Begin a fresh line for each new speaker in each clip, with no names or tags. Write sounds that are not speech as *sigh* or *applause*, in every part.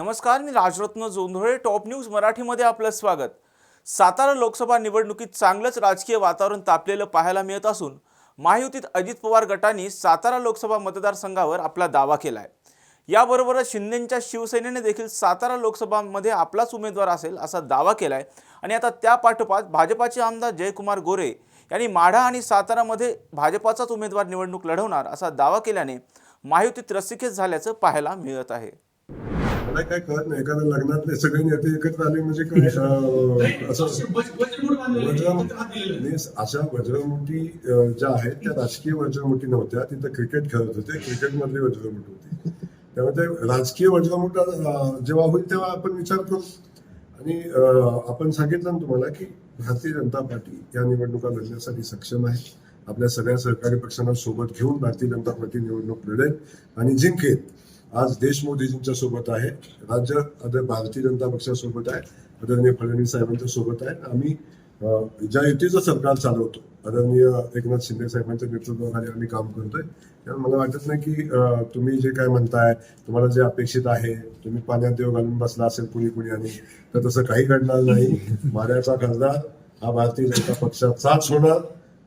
नमस्कार मी Rajratna Jondhale top news मराठीमध्ये आपलं स्वागत. सातारा लोकसभा निवडणुकीत चांगलंच राजकीय वातावरण तापलेलं पाहायला मिळत असून महायुतीत अजित पवार गटाने सातारा लोकसभा मतदारसंघावर आपला दावा केला आहे याबरोबरच शिंदेंच्या शिवसेनेने देखील सातारा लोकसभामध्ये आपलाच उमेदवार असेल असा दावा केला आहे आणि आता त्या पाठोपाठ भाजपाचे आमदार जयकुमार गोरे यांनी माढा आणि सातारामध्ये भाजपाचाच उमेदवार निवडणूक लढवणार असा दावा केल्याने महायुतीत रस्सीखेच झाल्याचं पाहायला मिळत आहे.
मला काय कळत नाही. एखाद्या लग्नातले सगळे नेते एकत्र आले म्हणजे काय? *laughs* असं अशा वज्रमुठी ज्या आहेत त्या राजकीय वज्रमुठी नव्हत्या. तिथं क्रिकेट खेळत होते. क्रिकेट मधली वज्रमुठ होती. त्यामुळे ते राजकीय वज्रमुठ जेव्हा होईल तेव्हा आपण विचार करू. आणि अं, आपण सांगितलं ना तुम्हाला की भारतीय जनता पार्टी या निवडणुका लढण्यासाठी सक्षम आहे. आपल्या सगळ्या सहकारी पक्षांना सोबत घेऊन भारतीय जनता पार्टी निवडणूक लढेल. आणि जिंकेल. आज देश मोदीजींच्या सोबत आहे राज्य आदर भारतीय जनता पक्षासोबत आहे आदरणीय फडणवीस साहेबांच्या सोबत आहे. आम्ही ज्या युतीचं सरकार चालवतो आदरणीय एकनाथ शिंदे साहेबांच्या नेतृत्वाखाली आम्ही काम करतोय. त्यामुळे मला वाटत नाही की तुम्ही जे काय म्हणताय तुम्हाला जे अपेक्षित आहे तुम्ही पाण्यात देव घालून बसला असेल कुणी कुणी आणि तर तसं काही घडणार नाही. माऱ्याचा खासदार हा भारतीय जनता पक्षाचाच होणार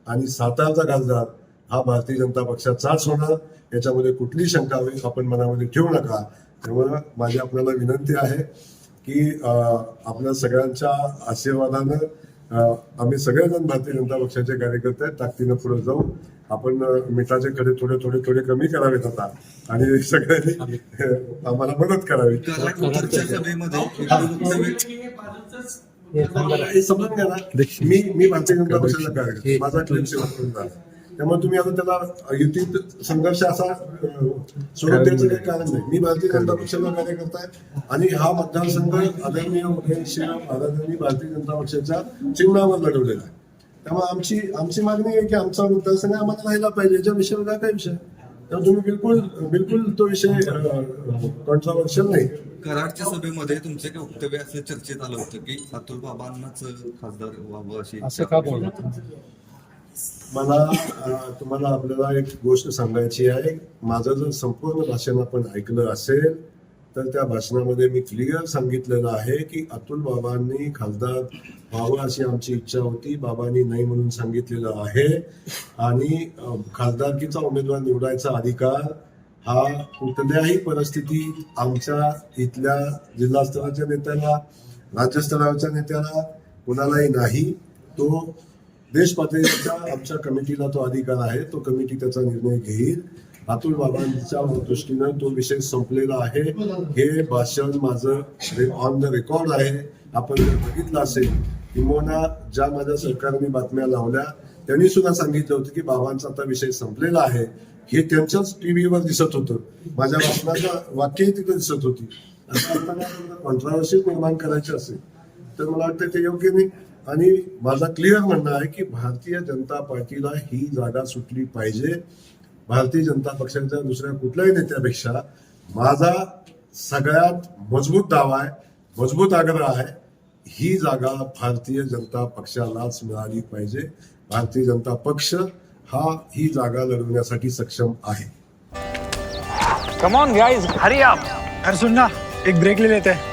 आणि सातारचा खासदार हा भारतीय जनता पक्षाचाच होणार याच्यामध्ये कुठली शंका होईल आपण मनामध्ये ठेवू नका. त्यामुळे माझी आपल्याला विनंती आहे की आपल्या सगळ्यांच्या आशीर्वादानं आम्ही सगळेजण भारतीय जनता पक्षाचे कार्यकर्ते ताकदीनं पुढे जाऊ. आपण मिठाचे खडे थोडे थोडे थोडे कमी करावेत आता. आणि *laughs* सगळ्यांनी आम्हाला मदत करावी. समजून घ्या ना मी मी भारतीय जनता पक्षाचा कार्यकर्ता. माझा क्लेम झाला त्यामुळे तुम्ही आता त्याला युतीत संघर्ष असा द्यायचं काही कारण नाही. मी भारतीय जनता पक्षाचा कार्यकर्ता आहे आणि हा मतदारसंघ आदरणीय आदरणीय भारतीय जनता पक्षाच्या चिन्हावर लढवलेला आहे. त्यामुळे आमची आमची मागणी आहे की आमचा मतदारसंघ आम्हाला राहिला पाहिजे. याच्या विषयावर काय विषय? तर तुम्ही बिलकुल बिलकुल तो विषय कॉन्ट्रोवर्शियल नाही.
कराडच्या सभेमध्ये तुमचे काही वक्तव्य असं चर्चेत आलं होतं की अतुल बाबांनाच खासदार व्हावं अशी
असं का बोलत
मला तुम्हाला आपल्याला एक गोष्ट सांगायची आहे. माझं जर संपूर्ण भाषण आपण ऐकलं असेल तर त्या भाषणामध्ये मी क्लिअर सांगितलेलं आहे की अतुल बाबांनी खासदार व्हावं अशी आमची इच्छा होती. बाबांनी नाही म्हणून सांगितलेलं आहे. आणि खासदारकीचा उमेदवार निवडायचा अधिकार हा कुठल्याही परिस्थितीत आमच्या इथल्या जिल्हास्तराच्या नेत्याला राज्यस्तराच्या नेत्याला कुणालाही नाही. तो देश पातळीचा आमच्या कमिटीला तो अधिकार आहे. तो कमिटी त्याचा निर्णय घेईल. अतुल बाबांच्या दृष्टीनं तो विषय संपलेला आहे. हे भाषण माझं ऑन द रेकॉर्ड आहे. आपण जर बघितलं असेल किंवा ज्या माझ्या सरकारने बातम्या लावल्या त्यांनी सुद्धा सांगितलं होतं की बाबांचा आता विषय संपलेला आहे. हे त्यांच्याच टीव्हीवर दिसत होतं. माझ्या भाषणाच्या वाक्यही तिथे दिसत होती. असं कॉन्ट्रावर्सी निर्माण करायची असेल तर मला वाटतं ते योग्य नाही. आणि माझा क्लिअर म्हणणं आहे की भारतीय जनता पार्टीला ही जागा सुटली पाहिजे. भारतीय जनता पक्षाच्या दुसऱ्या कुठल्याही नेत्यापेक्षा माझा सगळ्यात मजबूत दावा आहे मजबूत आग्रह आहे ही जागा भारतीय जनता पक्षालाच मिळाली पाहिजे. भारतीय जनता पक्ष हा ही जागा लढवण्यासाठी सक्षम आहे.
कम ऑन गाइस हरी आप
अरे सुन ना एक ब्रेक ले लेते. हैं